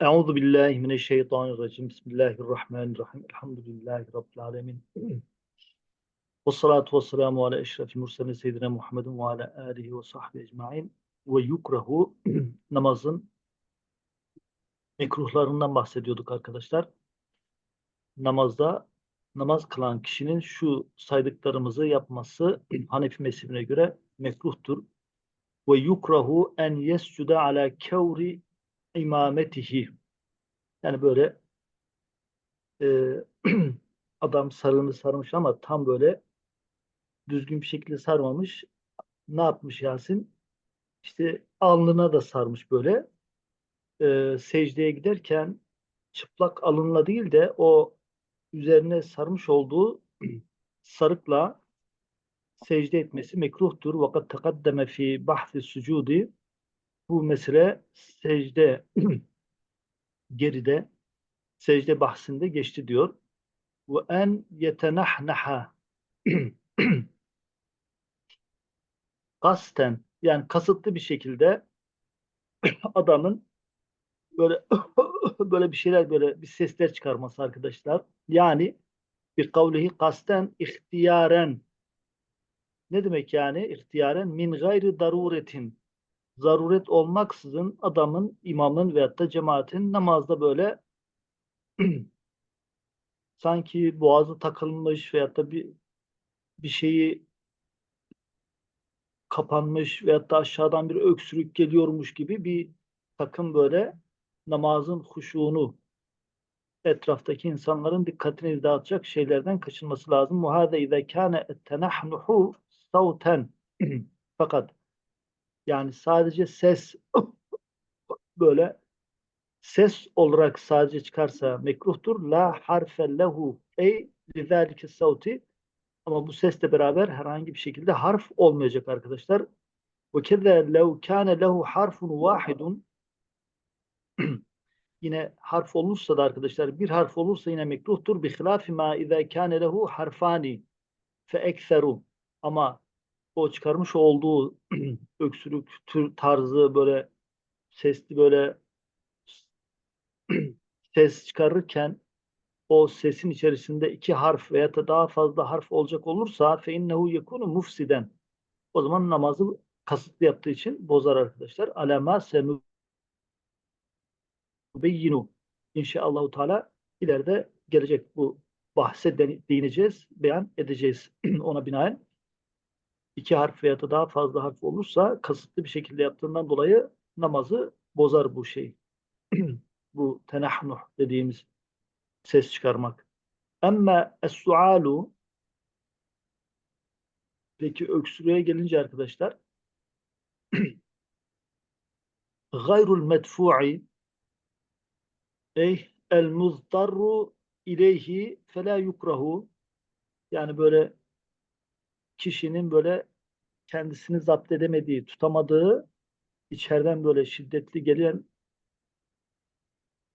Euzu billahi mineşşeytanirracim. Bismillahirrahmanirrahim. Elhamdülillahi rabbil alamin. Ve salatu ve selamu ala eşrefil murselin seyyidina Muhammedin ve ala alihi ve sahbihi ecmaîn. Ve yukrahu namazın mekruhlarından bahsediyorduk arkadaşlar. Namazda namaz kılan kişinin şu saydıklarımızı yapması Hanefi mezhebine göre mekruhtur. Ve yukrahu en yescude ala kevri imametihi. Yani böyle e, adam sarığını sarmış ama tam böyle düzgün bir şekilde sarmamış. Ne yapmış Yasin? İşte alnına da sarmış böyle. E, secdeye giderken çıplak alınla değil de o üzerine sarmış olduğu sarıkla secde etmesi mekruhtur. Vakat tekaddeme fi bahsi sucudi bu mesele secde geride secde bahsinde geçti diyor. Ve en yetenahnaha kasten yani kasıtlı bir şekilde adamın böyle böyle bir şeyler böyle bir sesler çıkarması arkadaşlar. Yani bir kavlihi kasten ihtiyaren ne demek yani ihtiyaren min gayri daruretin zaruret olmaksızın adamın, imamın veyahut da cemaatin namazda böyle sanki boğazı takılmış veyahut da bir bir şeyi kapanmış veyahut da aşağıdan bir öksürük geliyormuş gibi bir takım böyle namazın huşuğunu etraftaki insanların dikkatini dağıtacak şeylerden kaçınması lazım. Muhade izâ kâne ettenahnuhu savten fakat yani sadece ses böyle ses olarak sadece çıkarsa mekruhtur. La harfe lehu ey lizalike savti ama bu sesle beraber herhangi bir şekilde harf olmayacak arkadaşlar. Ve keze lev kâne lehu harfun vahidun yine harf olursa da arkadaşlar bir harf olursa yine mekruhtur. Bi hilafi ma izâ kâne lehu harfani fe ekseru ama o çıkarmış olduğu öksürük tür tarzı böyle sesli böyle ses çıkarırken o sesin içerisinde iki harf veya da daha fazla harf olacak olursa fe innehu yekunu mufsiden. O zaman namazı kasıtlı yaptığı için bozar arkadaşlar. Alema senu beyinu. İnşallah Teala ileride gelecek bu bahse değineceğiz, beyan edeceğiz ona binaen iki harf veya da daha fazla harf olursa kasıtlı bir şekilde yaptığından dolayı namazı bozar bu şey. bu tenahnuh dediğimiz ses çıkarmak. Emme es-sualu peki öksürüğe gelince arkadaşlar gayrul medfu'i ey el muzdarru ileyhi fela yukrahu yani böyle kişinin böyle kendisini zapt edemediği, tutamadığı, içeriden böyle şiddetli gelen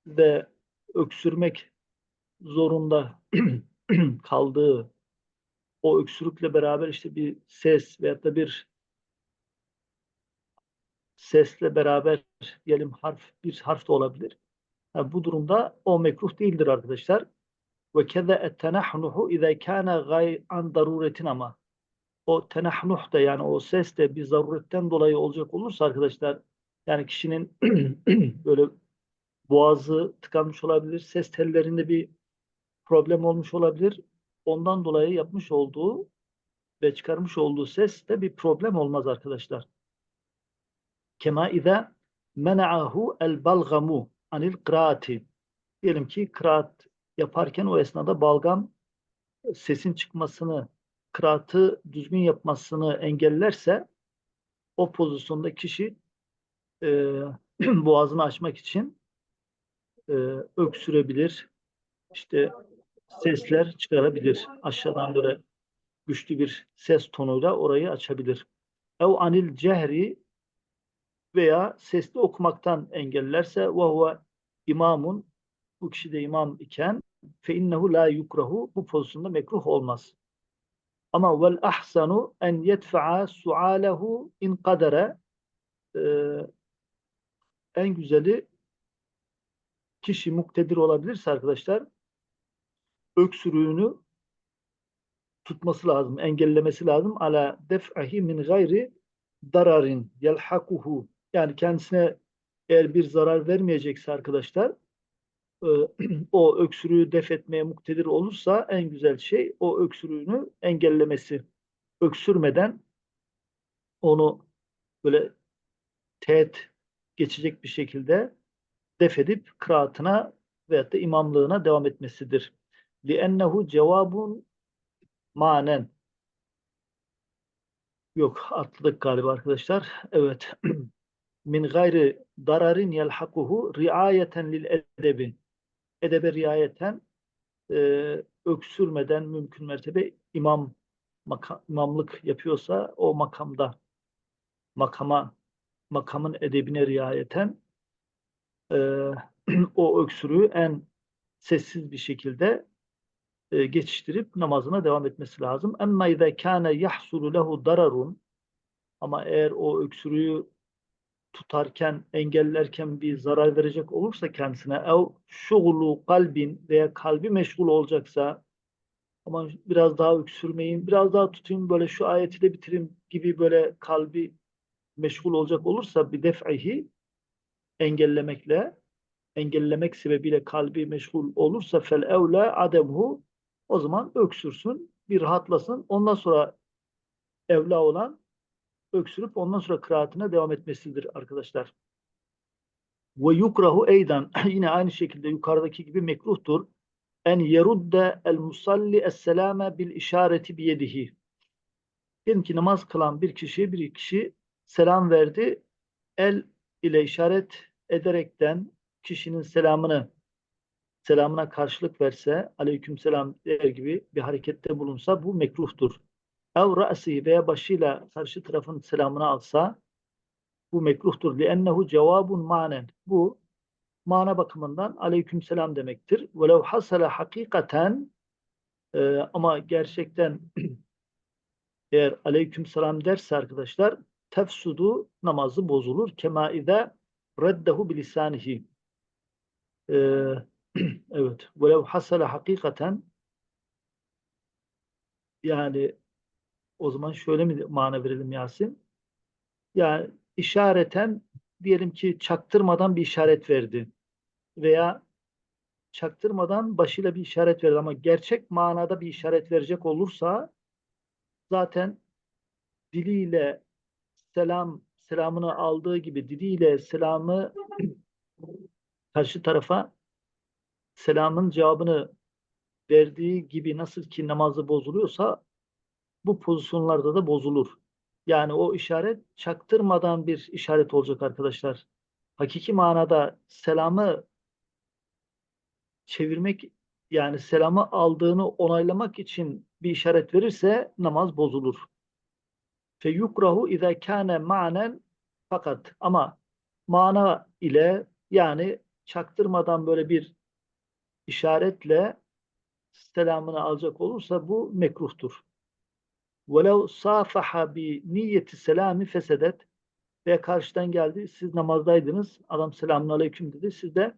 ve öksürmek zorunda kaldığı o öksürükle beraber işte bir ses veyahut da bir sesle beraber diyelim harf bir harf da olabilir. Yani bu durumda o mekruh değildir arkadaşlar. Ve keze ettenahnuhu izâ kâne gay an daruretin ama o tenahnuh da yani o ses de bir zaruretten dolayı olacak olursa arkadaşlar yani kişinin böyle boğazı tıkanmış olabilir, ses tellerinde bir problem olmuş olabilir. Ondan dolayı yapmış olduğu ve çıkarmış olduğu ses de bir problem olmaz arkadaşlar. Kema iza mena'ahu el balgamu anil kıraati. Diyelim ki kıraat yaparken o esnada balgam sesin çıkmasını kıraatı düzgün yapmasını engellerse o pozisyonda kişi e, boğazını açmak için e, öksürebilir. İşte sesler çıkarabilir. Aşağıdan böyle güçlü bir ses tonuyla orayı açabilir. Ev anil cehri veya sesli okumaktan engellerse ve huve imamun bu kişi de imam iken fe innehu la yukrahu bu pozisyonda mekruh olmaz. Ama vel ahsanu en yedfa'a sualehu in kadere ee, en güzeli kişi muktedir olabilirse arkadaşlar öksürüğünü tutması lazım, engellemesi lazım. Ala def'ahi min gayri dararin yelhakuhu. Yani kendisine eğer bir zarar vermeyecekse arkadaşlar o öksürüğü def etmeye muktedir olursa en güzel şey o öksürüğünü engellemesi. Öksürmeden onu böyle teğet geçecek bir şekilde def edip kıraatına veyahut da imamlığına devam etmesidir. لِأَنَّهُ cevabun manen. Yok atladık galiba arkadaşlar. Evet. Min gayri dararin yelhakuhu riayeten lil edebi. Edebe riayeten e, öksürmeden mümkün mertebe imam maka, imamlık yapıyorsa o makamda makama makamın edebine riayeten e, o öksürüğü en sessiz bir şekilde e, geçiştirip namazına devam etmesi lazım. Emma izâ kâne yahsulu lehu dararun ama eğer o öksürüğü tutarken, engellerken bir zarar verecek olursa kendisine ev şugulu kalbin veya kalbi meşgul olacaksa ama biraz daha öksürmeyin, biraz daha tutayım böyle şu ayeti de bitireyim gibi böyle kalbi meşgul olacak olursa bir def'ihi engellemekle engellemek sebebiyle kalbi meşgul olursa fel evle ademhu o zaman öksürsün, bir rahatlasın. Ondan sonra evla olan öksürüp ondan sonra kıraatine devam etmesidir arkadaşlar. Ve yukrahu eydan yine aynı şekilde yukarıdaki gibi mekruhtur. En yerudde el musalli es selame bil işareti biyedihi. Diyelim ki namaz kılan bir kişi bir kişi selam verdi. El ile işaret ederekten kişinin selamını selamına karşılık verse, aleyküm selam der gibi bir harekette bulunsa bu mekruhtur. Ev ra'si veya başıyla karşı tarafın selamını alsa bu mekruhtur. Liennehu cevabun manen. Bu mana bakımından aleyküm selam demektir. Velev hasale hakikaten e, ama gerçekten eğer aleyküm selam derse arkadaşlar tefsudu namazı bozulur. Kema reddehu bilisanihi. Ee, evet. Velev hasale hakikaten yani o zaman şöyle mi mana verelim Yasin? Yani işareten diyelim ki çaktırmadan bir işaret verdi. Veya çaktırmadan başıyla bir işaret verdi ama gerçek manada bir işaret verecek olursa zaten diliyle selam selamını aldığı gibi diliyle selamı karşı tarafa selamın cevabını verdiği gibi nasıl ki namazı bozuluyorsa bu pozisyonlarda da bozulur. Yani o işaret çaktırmadan bir işaret olacak arkadaşlar. Hakiki manada selamı çevirmek yani selamı aldığını onaylamak için bir işaret verirse namaz bozulur. Fe yukrahu iza kana manen fakat ama mana ile yani çaktırmadan böyle bir işaretle selamını alacak olursa bu mekruhtur. وَلَوْ صَافَحَ niyeti selami fesedet ve karşıdan geldi, siz namazdaydınız, adam selamun aleyküm dedi, siz de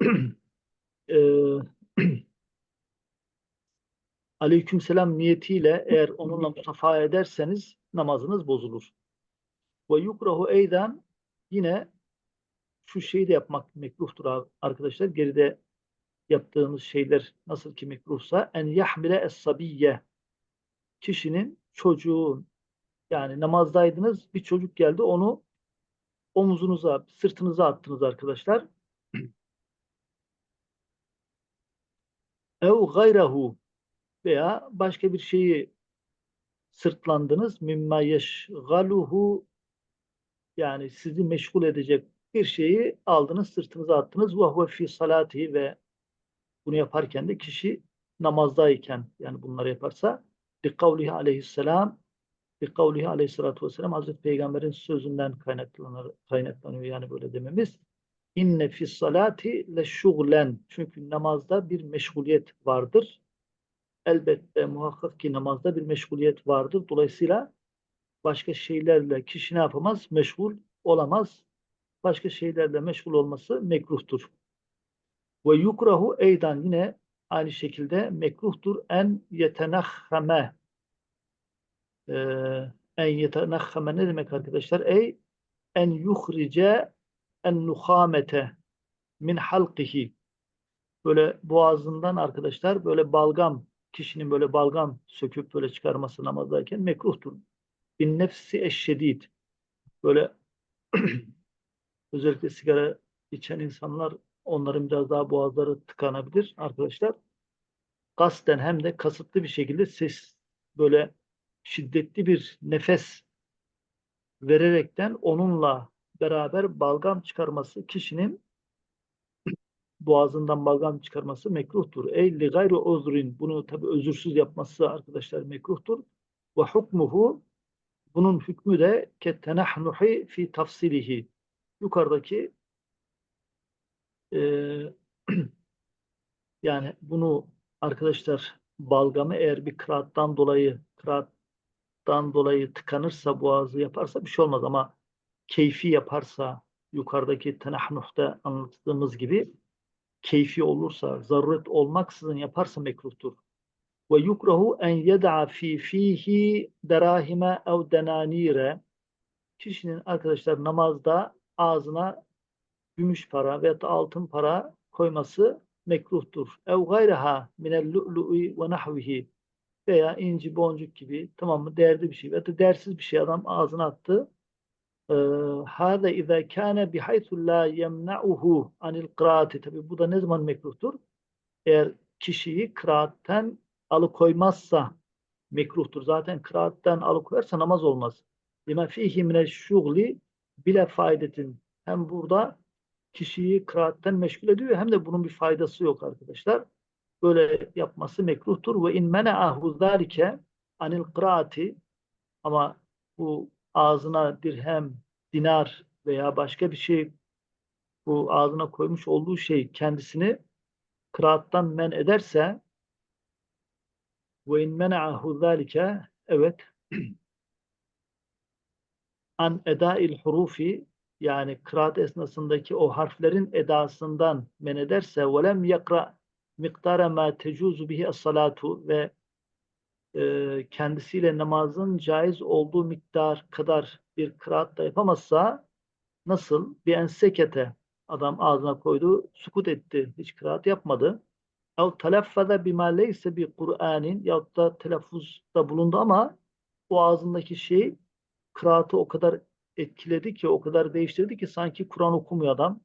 e, aleyküm selam niyetiyle eğer onunla musafaha ederseniz namazınız bozulur. Ve yukrahu eyden yine şu şeyi de yapmak mekruhtur arkadaşlar. Geride yaptığımız şeyler nasıl ki mekruhsa en yahmile es-sabiyye kişinin çocuğun yani namazdaydınız bir çocuk geldi onu omuzunuza, sırtınıza attınız arkadaşlar. Ev gayrehu veya başka bir şeyi sırtlandınız. Mimma yeşgaluhu yani sizi meşgul edecek bir şeyi aldınız, sırtınıza attınız. Ve huve fi salatihi ve bunu yaparken de kişi namazdayken yani bunları yaparsa bi kavlihi aleyhisselam bi kavlihi aleyhissalatu vesselam Hazreti Peygamber'in sözünden kaynaklanır, kaynaklanıyor yani böyle dememiz. İnne fis salati le. Çünkü namazda bir meşguliyet vardır. Elbette muhakkak ki namazda bir meşguliyet vardır. Dolayısıyla başka şeylerle kişi ne yapamaz? Meşgul olamaz. başka şeylerle meşgul olması mekruhtur. Ve yukrahu eydan yine aynı şekilde mekruhtur en yetenahhame Ee, en yetenahhame ne demek arkadaşlar? Ey en yuhrice en nuhamete min halqihi böyle boğazından arkadaşlar böyle balgam kişinin böyle balgam söküp böyle çıkarması namazdayken mekruhtur. Bin nefsi eşşedid böyle özellikle sigara içen insanlar onların biraz daha boğazları tıkanabilir arkadaşlar. Kasten hem de kasıtlı bir şekilde ses böyle şiddetli bir nefes vererekten onunla beraber balgam çıkarması kişinin boğazından balgam çıkarması mekruhtur. Ey li gayri uzrin bunu tabi özürsüz yapması arkadaşlar mekruhtur. Ve hukmuhu bunun hükmü de kettenahnuhi fi tafsilihi. Yukarıdaki e, yani bunu arkadaşlar balgamı eğer bir kıraattan dolayı kıraattan dolayı tıkanırsa boğazı yaparsa bir şey olmaz ama keyfi yaparsa yukarıdaki tenahnuhta anlattığımız gibi keyfi olursa zaruret olmaksızın yaparsa mekruhtur. Ve yukrahu en yed'a fi fihi derahime ev denanire kişinin arkadaşlar namazda ağzına gümüş para veya altın para koyması mekruhtur. Ev gayreha minel lu'lu'i ve nahvihi veya inci boncuk gibi tamam mı değerli bir şey veya değersiz bir şey adam ağzına attı. Hâze izâ kâne bihaythu lâ yemna'uhu anil kıraati. Tabi bu da ne zaman mekruhtur? Eğer kişiyi kıraatten alıkoymazsa mekruhtur. Zaten kıraatten alıkoyarsa namaz olmaz. Lima fihi minel şugli bile faydetin. Hem burada kişiyi kıraatten meşgul ediyor hem de bunun bir faydası yok arkadaşlar. Böyle yapması mekruhtur. Ve in mena'ahu zâlike anil kıraati ama bu ağzına dirhem, dinar veya başka bir şey bu ağzına koymuş olduğu şey kendisini kıraattan men ederse ve in mena'ahu zâlike evet an edail hurufi yani kıraat esnasındaki o harflerin edasından men ederse lem yakra miktara ma tecuzu bihi as-salatu ve e, kendisiyle namazın caiz olduğu miktar kadar bir kıraat da yapamazsa nasıl? Bir ensekete adam ağzına koydu, sukut etti, hiç kıraat yapmadı. Ya telaffaza bima leyse bi Kur'anin ya da telaffuzda bulundu ama o ağzındaki şey kıraatı o kadar etkiledi ki, o kadar değiştirdi ki sanki Kur'an okumuyor adam.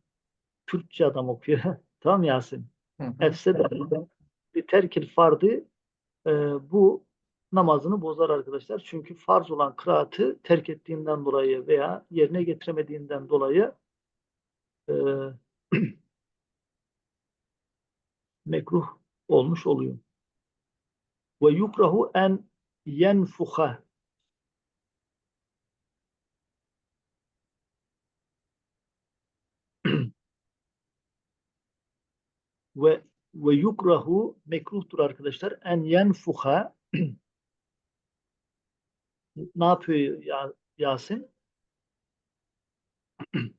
Türkçe adam okuyor. tamam Yasin? Efsede bir terkil fardı e, bu namazını bozar arkadaşlar. Çünkü farz olan kıraatı terk ettiğinden dolayı veya yerine getiremediğinden dolayı e, mekruh olmuş oluyor. Ve yukrahu en yenfuha ve ve yukrahu mekruhtur arkadaşlar en yenfuha ne yapıyor ya, Yasin?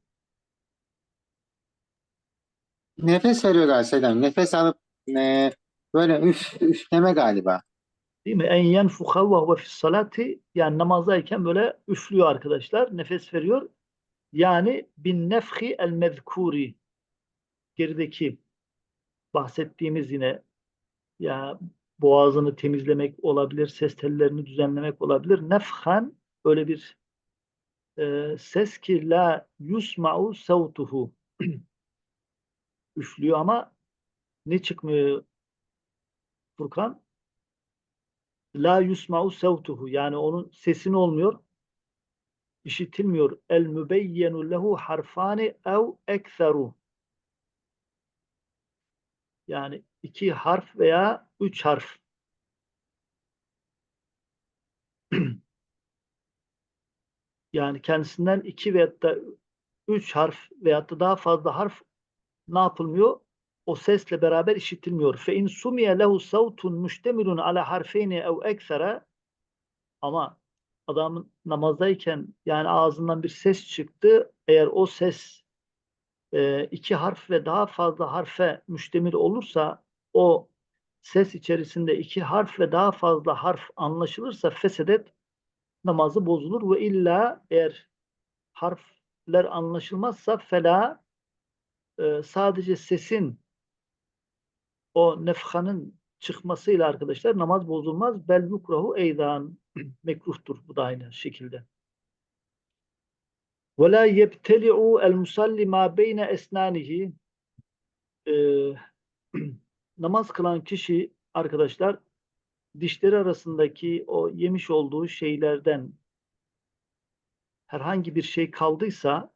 Nefes veriyor galiba Selam. Nefes alıp e, böyle üf, üfleme galiba. Değil mi? En yenfuha ve huve fis salati yani namazdayken böyle üflüyor arkadaşlar. Nefes veriyor. Yani bin nefhi el mezkuri gerideki bahsettiğimiz yine ya boğazını temizlemek olabilir, ses tellerini düzenlemek olabilir. Nefhan öyle bir e, ses ki la yusma'u savtuhu üflüyor ama ne çıkmıyor Furkan? La yusma'u savtuhu yani onun sesini olmuyor işitilmiyor. El mübeyyenu lehu harfani ev ekseru yani iki harf veya üç harf. yani kendisinden iki veya da üç harf veya da daha fazla harf ne yapılmıyor? O sesle beraber işitilmiyor. Fe in sumiye lehu savtun müştemilun ala harfeyni ev eksere ama adamın namazdayken yani ağzından bir ses çıktı. Eğer o ses e, iki harf ve daha fazla harfe müştemil olursa o ses içerisinde iki harf ve daha fazla harf anlaşılırsa fesedet namazı bozulur ve illa eğer harfler anlaşılmazsa fela e, sadece sesin o nefhanın çıkmasıyla arkadaşlar namaz bozulmaz. Bel yukrahu eydan mekruhtur bu da aynı şekilde. Ve la yebteli'u el musalli ma beyne esnanihi Ee, namaz kılan kişi arkadaşlar dişleri arasındaki o yemiş olduğu şeylerden herhangi bir şey kaldıysa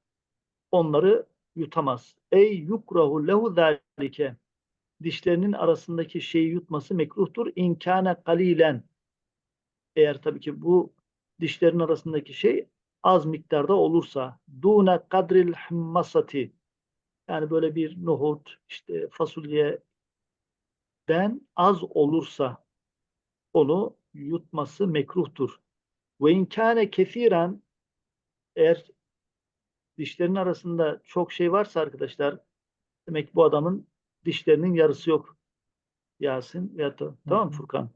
onları yutamaz. Ey yukrahu lehu zalike dişlerinin arasındaki şeyi yutması mekruhtur. İnkâne kalilen eğer tabii ki bu dişlerin arasındaki şey az miktarda olursa dune kadril himmasati yani böyle bir nohut işte fasulyeden az olursa onu yutması mekruhtur. Ve inkâne kefiren eğer dişlerin arasında çok şey varsa arkadaşlar demek ki bu adamın dişlerinin yarısı yok. Yasin ya da tamam mı Furkan?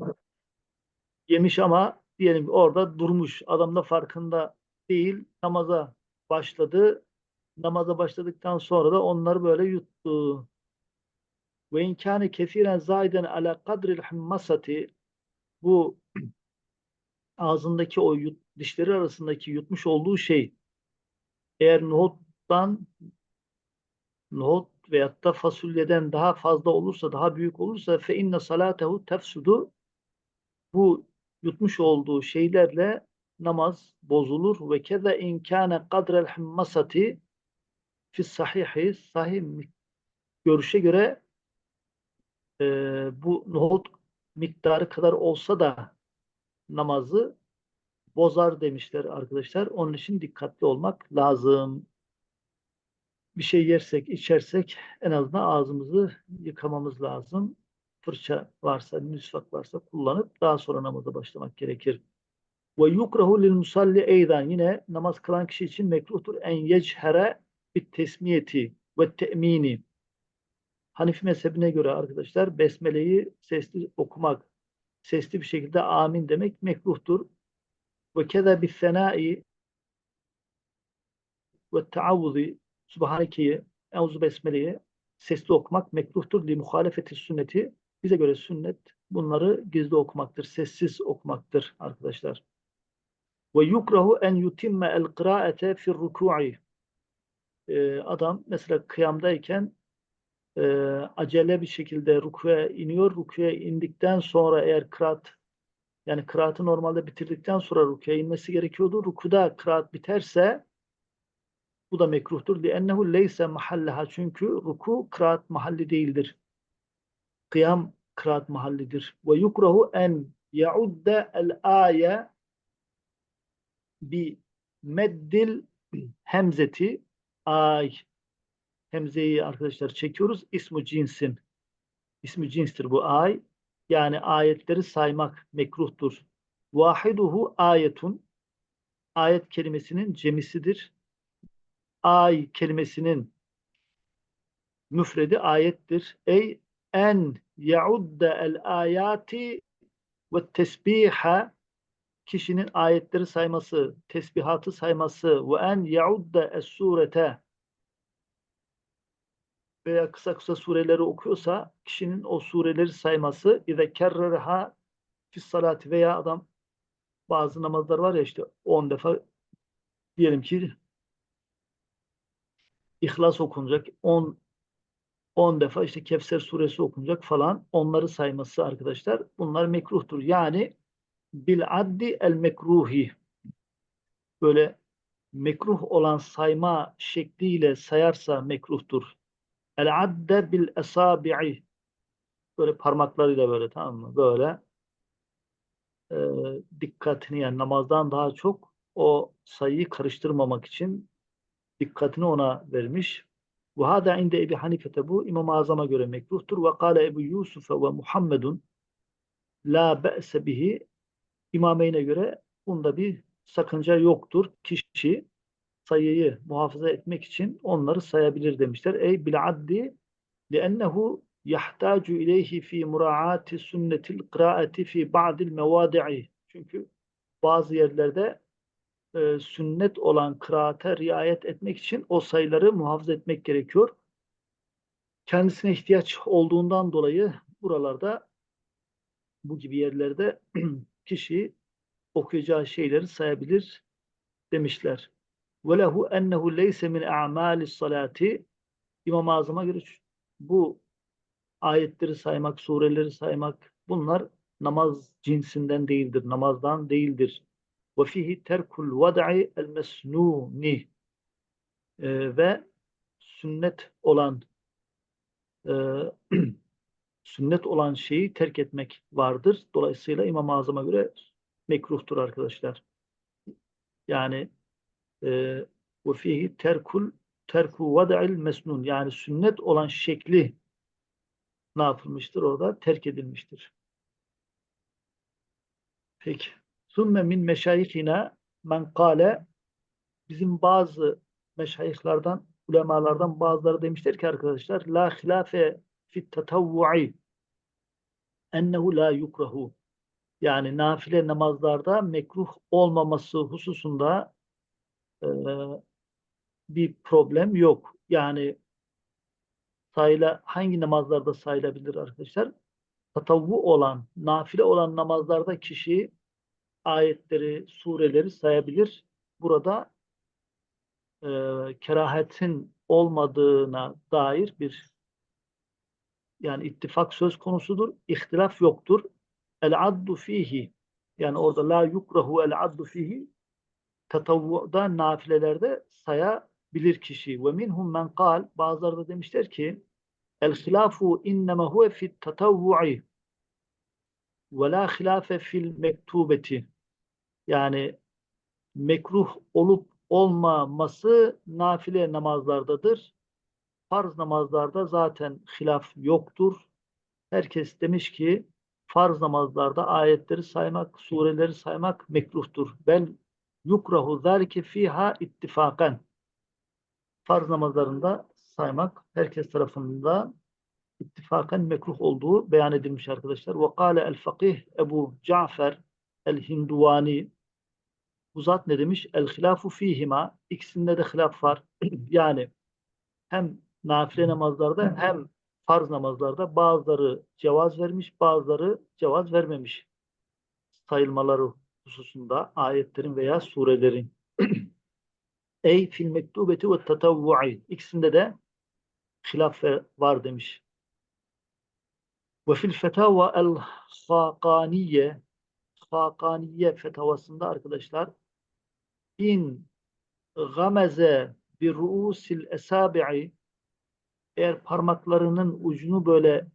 Yemiş ama diyelim orada durmuş. Adam da farkında değil. Namaza başladı. Namaza başladıktan sonra da onları böyle yuttu. Ve inkâne kefiren zâiden ala kadril himmasati bu ağzındaki o yut, dişleri arasındaki yutmuş olduğu şey eğer nohuttan nohut veyahut da fasulyeden daha fazla olursa, daha büyük olursa fe inne salatehu tefsudu bu yutmuş olduğu şeylerle namaz bozulur ve keza inkâne kadrel himmasati fi sahihi sahih görüşe göre e, bu nohut miktarı kadar olsa da namazı bozar demişler arkadaşlar. Onun için dikkatli olmak lazım. Bir şey yersek, içersek en azından ağzımızı yıkamamız lazım. Fırça varsa, müsvak varsa kullanıp daha sonra namaza başlamak gerekir. Ve yukrahu lil musalli eydan yine namaz kılan kişi için mekruhtur en yechere bit tesmiyeti ve te'mini. Hanifi mezhebine göre arkadaşlar besmeleyi sesli okumak, sesli bir şekilde amin demek mekruhtur. Ve keza bis senai ve taavvuzi Subhaneke'yi, Euzu Besmele'yi sesli okumak mekruhtur. Li muhalefeti sünneti. Bize göre sünnet bunları gizli okumaktır. Sessiz okumaktır arkadaşlar. Ve yukrahu en yutimme el kıraate fir ruku'i. Ee, adam mesela kıyamdayken e, acele bir şekilde rukuya iniyor. Rukuya indikten sonra eğer kıraat yani kıraatı normalde bitirdikten sonra rukuya inmesi gerekiyordu. Rukuda kıraat biterse bu da mekruhtur. لِأَنَّهُ leyse mahallaha. Çünkü ruku kıraat mahalli değildir. Kıyam kıraat mahallidir. Ve yukrahu en yaudde el aye bi meddil hemzeti ay hemzeyi arkadaşlar çekiyoruz. İsmu cinsin. İsmi cinstir bu ay. Yani ayetleri saymak mekruhtur. Vahiduhu ayetun. Ayet kelimesinin cemisidir ay kelimesinin müfredi ayettir. Ey en yaudde el ayati ve tesbiha kişinin ayetleri sayması, tesbihatı sayması ve en yaudde es surete veya kısa kısa sureleri okuyorsa kişinin o sureleri sayması ize kerrereha fis salati veya adam bazı namazlar var ya işte 10 defa diyelim ki İhlas okunacak. 10 10 defa işte Kevser suresi okunacak falan. Onları sayması arkadaşlar. Bunlar mekruhtur. Yani bil addi el mekruhi. Böyle mekruh olan sayma şekliyle sayarsa mekruhtur. El adde bil esabi'i. Böyle parmaklarıyla böyle tamam mı? Böyle e, dikkatini yani namazdan daha çok o sayıyı karıştırmamak için dikkatini ona vermiş. Ve hada inde Ebi Hanifete bu İmam-ı Azam'a göre mekruhtur. Ve kâle Ebu Yusuf ve Muhammedun la be'se bihi İmameyne göre bunda bir sakınca yoktur. Kişi sayıyı muhafaza etmek için onları sayabilir demişler. Ey bil addi لأنه يحتاج إليه في مراعاة سنة القراءة في بعض المواضع. Çünkü bazı yerlerde e, sünnet olan kıraate riayet etmek için o sayıları muhafaza etmek gerekiyor. Kendisine ihtiyaç olduğundan dolayı buralarda bu gibi yerlerde kişi okuyacağı şeyleri sayabilir demişler. Lehu ennehu leyse min a'malis salati İmam-ı Azam'a göre bu ayetleri saymak, sureleri saymak bunlar namaz cinsinden değildir, namazdan değildir. Terkul vad'i el mesnuni Ee, ve sünnet olan e, sünnet olan şeyi terk etmek vardır. Dolayısıyla İmam-ı Azam'a göre mekruhtur arkadaşlar. Yani e, fihi terkul terku vada'il mesnun yani sünnet olan şekli ne yapılmıştır? Orada terk edilmiştir. Peki. Sümme min meşayihina men kâle bizim bazı meşayihlerden, ulemalardan bazıları demişler ki arkadaşlar la hilafe fit tatavvu'i ennehu la yukrahu yani nafile namazlarda mekruh olmaması hususunda e, bir problem yok. Yani sayla hangi namazlarda sayılabilir arkadaşlar? Tatavvu olan, nafile olan namazlarda kişi ayetleri, sureleri sayabilir. Burada e, kerahetin olmadığına dair bir yani ittifak söz konusudur. İhtilaf yoktur. El addu fihi yani orada la yukrahu el addu fihi tatavvuda nafilelerde sayabilir kişi. Ve minhum men kal bazıları da demişler ki el hilafu innema huve fit tatavvu'i ve la hilafe fil mektubeti yani mekruh olup olmaması nafile namazlardadır. Farz namazlarda zaten hilaf yoktur. Herkes demiş ki farz namazlarda ayetleri saymak, sureleri saymak mekruhtur. Bel yukrahu zâlike fiha ittifakan. Farz namazlarında saymak herkes tarafından ittifakan mekruh olduğu beyan edilmiş arkadaşlar. Ve kâle el fakih Ebu Cafer el Hinduvani bu zat ne demiş? El hilafu fihima. İkisinde de hilaf var. yani hem nafile namazlarda hem farz namazlarda bazıları cevaz vermiş, bazıları cevaz vermemiş sayılmaları hususunda ayetlerin veya surelerin. Ey fil mektubeti ve tatavvu'i. İkisinde de hilaf var demiş. Ve fil fetava el hakaniye Hakaniye fetavasında arkadaşlar in gameze bir ruusil esabi'i eğer parmaklarının ucunu böyle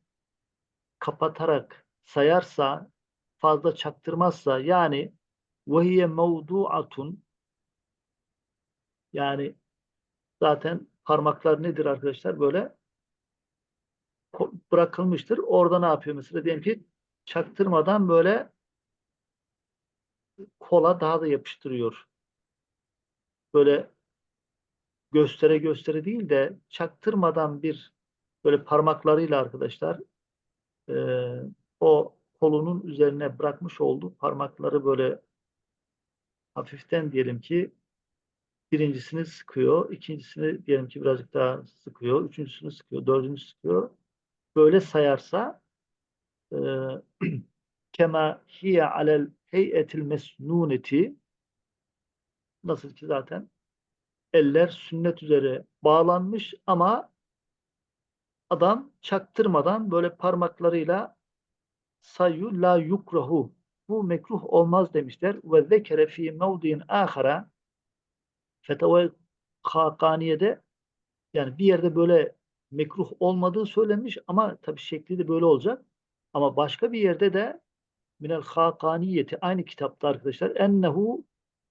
kapatarak sayarsa fazla çaktırmazsa yani vehiye mevduatun yani zaten parmaklar nedir arkadaşlar böyle bırakılmıştır. Orada ne yapıyor mesela diyelim ki çaktırmadan böyle kola daha da yapıştırıyor. Böyle göstere göstere değil de çaktırmadan bir böyle parmaklarıyla arkadaşlar e, o kolunun üzerine bırakmış olduğu parmakları böyle hafiften diyelim ki birincisini sıkıyor, ikincisini diyelim ki birazcık daha sıkıyor, üçüncüsünü sıkıyor, dördüncüsünü sıkıyor. Böyle sayarsa e, kema hiye alel heyetil mesnuneti nasıl ki zaten eller sünnet üzere bağlanmış ama adam çaktırmadan böyle parmaklarıyla sayu la yukrahu bu mekruh olmaz demişler ve zekere fi mevdiin ahara fetava Hakaniye'de yani bir yerde böyle mekruh olmadığı söylenmiş ama tabii şekli de böyle olacak. Ama başka bir yerde de minel hakaniyeti aynı kitapta arkadaşlar ennehu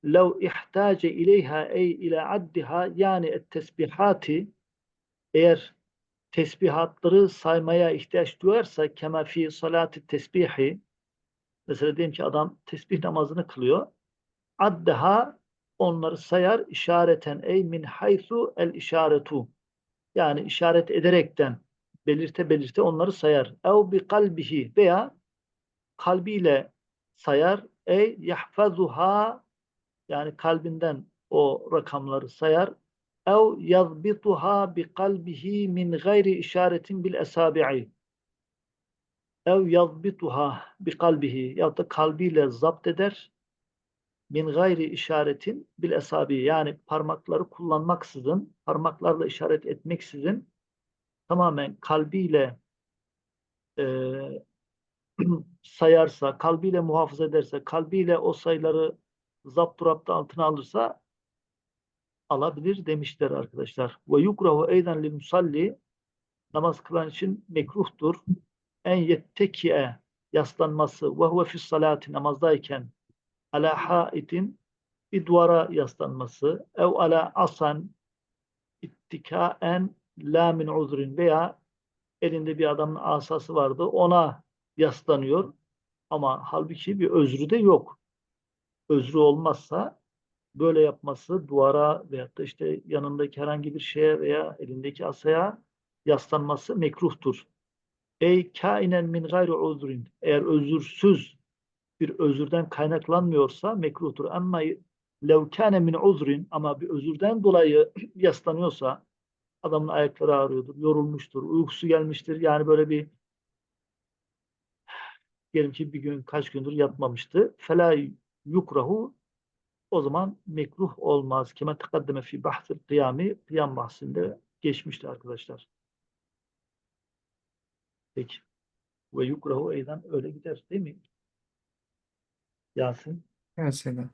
lev ihtace ileyha ey ila addiha yani et tesbihati eğer tesbihatları saymaya ihtiyaç duyarsa kema fi salati tesbihi mesela diyelim ki adam tesbih namazını kılıyor addaha onları sayar işareten ey min haythu el işaretu yani işaret ederekten belirte belirte onları sayar. Ev bi kalbihi veya kalbiyle sayar. Ey yahfazuha yani kalbinden o rakamları sayar. Ev yazbituha bi kalbihi min gayri işaretin bil esabi'i. Ev yazbituha bi kalbihi ya da kalbiyle zapt eder. Min gayri işaretin bil esabi yani parmakları kullanmaksızın, parmaklarla işaret etmeksizin tamamen kalbiyle e, sayarsa, kalbiyle muhafaza ederse, kalbiyle o sayıları zapturapta altına alırsa alabilir demişler arkadaşlar. Ve yukrahu eyden lil musalli namaz kılan için mekruhtur. En yettekiye yaslanması ve huve fis salati namazdayken ala haitin bir duvara yaslanması ev ala asan ittikaen la min uzrin veya elinde bir adamın asası vardı ona yaslanıyor ama halbuki bir özrü de yok. Özrü olmazsa böyle yapması duvara veyahut da işte yanındaki herhangi bir şeye veya elindeki asaya yaslanması mekruhtur. Ey kainen min gayri uzrin eğer özürsüz bir özürden kaynaklanmıyorsa mekruhtur. Ama lev kâne min uzrin ama bir özürden dolayı yaslanıyorsa adamın ayakları ağrıyordur, yorulmuştur, uykusu gelmiştir. Yani böyle bir diyelim ki bir gün kaç gündür yatmamıştı. Fela yukrahu o zaman mekruh olmaz. Kime tekaddeme fi bahsil kıyami kıyam bahsinde geçmişti arkadaşlar. Peki. Ve yukrahu eyden öyle gider değil mi? Yasin. Mesela.